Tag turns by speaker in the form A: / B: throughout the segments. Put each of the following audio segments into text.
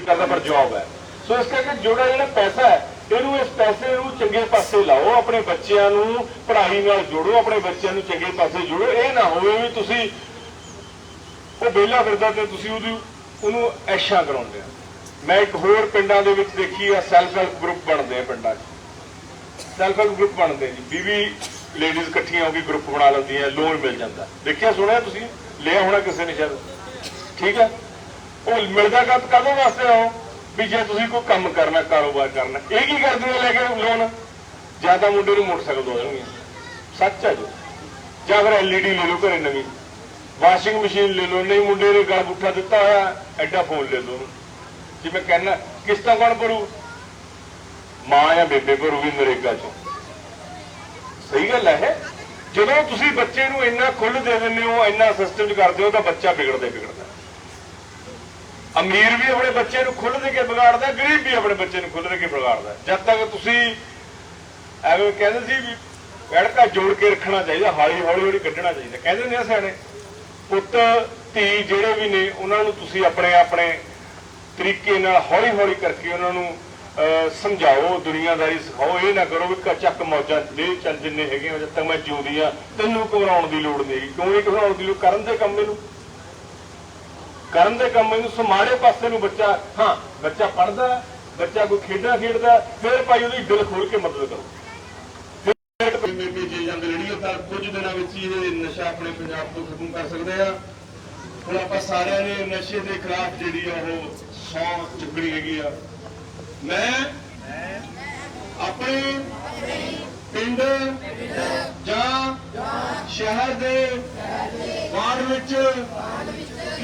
A: ਕਰਦਾ ਪਰ ਜੌਬ ਹੈ। ਸੋ ਇਸ ਕਰਕੇ ਜਿਹੜਾ ਜਿਹੜਾ ਪੈਸਾ ਹੈ, ਇਹਨੂੰ ਇਸ ਪੈਸੇ ਨੂੰ ਚੰਗੇ ਪਾਸੇ ਲਾਓ, ਆਪਣੇ ਬੱਚਿਆਂ ਨੂੰ ਪੜ੍ਹਾਈ ਨਾਲ ਜੋੜੋ, ਆਪਣੇ ਬੱਚਿਆਂ ਨੂੰ ਚੰਗੇ ਪਾਸੇ ਜੋੜੋ। ਇਹ ਨਾ ਹੋਵੇ ਵੀ ਤੁਸੀਂ ਉਹ ਵਿਹਲਾ ਫਿਰਦਾ ਤੇ ਤੁਸੀਂ ਉਹਦੀ, ਉਹਨੂੰ ਐਸ਼ਾ ਕਰਾਉਂਦੇ ਆ ਮੈਂ ਇੱਕ ਹੋਰ ਪਿੰਡਾਂ ਦੇ ਵਿੱਚ ਦੇਖੀ ਆ ਸੈਲਫ ਹੈਲਪ ਗਰੁੱਪ ਬਣਦੇ ਆ ਪਿੰਡਾਂ 'ਚ। ਸੈਲਫ ਹੈਲਪ ਗਰੁੱਪ ਬਣਦੇ ਜੀ। ਬੀਬੀ ਲੇਡੀਜ਼ ਇਕੱਠੀਆਂ ਹੋ ਕੇ ਗਰੁੱਪ ਬਣਾ ਲੈਂਦੀਆਂ ਲੋਨ ਮਿਲ ਜਾਂਦਾ। ਦੇਖਿਆ, ਸੁਣਿਆ ਤੁਸੀਂ? ਲਿਆ ਹੋਣਾ ਕਿਸੇ ਨੇ ਸ਼ਾਇਦ? ਠੀਕ ਹੈ? ਉਹ ਮਿਲਦਾ ਕਦ? ਕਦੋਂ ਵਾਸਤੇ ਆਓ? ਵੀ ਜੇ ਤੁਸੀਂ ਕੋਈ ਕੰਮ ਕਰਨਾ, ਕਾਰੋਬਾਰ ਕਰਨਾ, ਇਹ ਕੀ ਕਰਦੇ ਨੇ ਲੈ ਕੇ ਲੋਨ? ਜਾਂ ਤਾਂ ਮੁੰਡੇ ਨੂੰ ਮੋਟਰਸਾਈਕਲ ਦੋ ਦੇਣਗੇ। ਸੱਚ ਹੈ ਜੋ। ਜਾਂ ਫਿਰ ਐਲਈਡੀ ਲੈ ਲਓ ਘਰੇ ਨਵੀਂ। ਵਾਸ਼ਿੰਗ ਮਸ਼ੀਨ ਲੈ ਲਓ। ਨਹੀਂ, ਮੁੰਡੇ ਨੇ ਗਲ ਪੁੱਠਾ ਦਿੱਤਾ ਹੋਇਆ, ਐਡਾ ਫੋਨ ਲੈ ਲਓ ਉਹਨੂੰ। ਜਿਵੇਂ ਕਿਸ ਕਿਸ਼ਤਾਂ ਕੌਣ ਭਰੂ? ਮਾਂ ਜਾਂ ਬੇਬੇ ਭਰੂਗੀ ਨਰੇਗਾ ਚੋਂ। ਸਹੀ ਗੱਲ ਹੈ। ਇਹ। ਜਦੋਂ ਤੁਸੀਂ ਬੱਚੇ ਨੂੰ ਇੰਨਾ ਖੁੱਲ੍ਹ ਦੇ ਦਿੰਦੇ ਹੋ, ਇੰਨਾ ਸਿਸਟਮ ਚ ਕਰਦੇ ਹੋ, ਤਾਂ ਬੱਚਾ ਵਿਗੜਦਾ ਵਿਗੜਦਾ। ਅਮੀਰ ਵੀ ਆਪਣੇ ਬੱਚੇ ਨੂੰ ਖੁੱਲ੍ਹ ਕੇ ਵਿਗਾੜਦਾ ਗਰੀਬ ਵੀ ਆਪਣੇ ਬੱਚੇ ਨੂੰ ਖੁੱਲ੍ਹ ਕੇ ਵਿਗਾੜਦਾ। ਜਦ ਤੱਕ ਤੁਸੀਂ ਐਵੇਂ ਕਹਿੰਦੇ ਸੀ ਵੀ ਗੜਕਾ ਜੋੜ ਕੇ ਰੱਖਣਾ ਚਾਹੀਦਾ ਹੌਲੀ ਹੌਲੀ ਹੌਲੀ ਕੱਢਣਾ ਚਾਹੀਦਾ। ਕਹਿੰਦੇ ਨੇ ਸਿਆਣੇ ਪੁੱਤ ਧੀ ਜਿਹੜੇ ਵੀ ਨੇ ਉਹਨਾਂ ਨੂੰ ਤੁਸੀਂ ਆਪਣੇ ਆਪਣੇ ਤਰੀਕੇ ਨਾਲ ਹੌਲੀ ਹੌਲੀ ਕਰਕੇ ਉਹਨਾਂ ਨੂੰ ਅਹ, ਸਮਝਾਓ ਦੁਨੀਆਦਾਰੀ ਸਿਖਾਓ। ਇਹ ਨਾ ਕਰੋ ਵੀ ਚੱਕ ਮੌਜਾਂ ਲੈ ਚੱਲ ਜਿੰਨੇ ਹੈਗੇ ਜਦ ਤੱਕ ਮੈਂ ਜਿਉਂਦੀ ਆ ਤੈਨੂੰ ਘਬਰਾਉਣ ਦੀ ਲੋੜ ਨਹੀਂ ਕਿਉਂ ਨਹੀਂ ਘਬਰਾਉਣ ਦੀ ਲੋੜ? ਕਰਨ ਦੇ ਕੰਮ ਇਹਨੂੰ। ਕਰਨ ਦੇ ਕੰਮ ਇਹਨੂੰ ਸਮਾੜੇ ਪਾਸੇ ਨੂੰ ਬੱਚਾ, ਹਾਂ, ਬੱਚਾ ਪੜਦਾ ਬੱਚਾ ਕੋਈ ਖੇਡਾਂ ਖੇਡਦਾ, ਫਿਰ ਭਾਈ ਉਹਦੀ ਦਿਲ ਖੋਲ ਕੇ ਮਦਦ ਕਰੋ। ਮੇਰੇ ਜੇ ਜਾਂਦੇ ਰੇਡੀਓ ਤਾਂ ਕੁਝ ਦਿਨਾਂ ਵਿੱਚ ਹੀ ਇਹ ਨਸ਼ਾ ਆਪਣੇ ਪੰਜਾਬ ਤੋਂ ਖਤਮ ਕਰ ਸਕਦੇ ਆ। ਹੁਣ ਆਪਾਂ ਸਾਰਿਆਂ ਨੇ ਨਸ਼ੇ ਦੇ ਖਿਲਾਫ ਜਿਹੜੀ ਆ ਉਹ ਸੌਂ ਚੁੱਕਣੀ ਹੈਗੀ ਆ। ਮੈਂ ਆਪਣੇ ਪਿੰਡ ਜਾਂ ਸ਼ਹਿਰ ਦੇ ਵਾਰਡ ਵਿੱਚ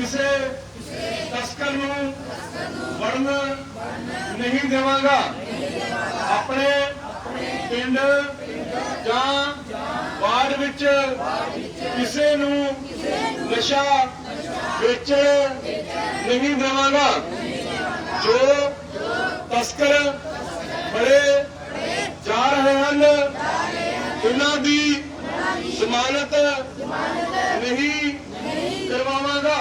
A: ਕਿਸੇ ਤਸਕਰ ਨੂੰ ਵੜਨ ਨਹੀਂ ਦੇਵਾਂਗਾ। ਆਪਣੇ ਪਿੰਡ ਜਾਂ ਵਾਰਡ ਵਿੱਚ ਕਿਸੇ ਨੂੰ ਨਸ਼ਾ ਵੇਚਣ ਨਹੀਂ ਦੇਵਾਂਗਾ। ਜੋ ਤਸਕਰ ਬੜੇ ਜਾ ਰਹੇ ਹਨ ਉਹਨਾਂ ਦੀ ਜ਼ਮਾਨਤ ਨਹੀਂ ਕਰਵਾਵਾਂਗਾ।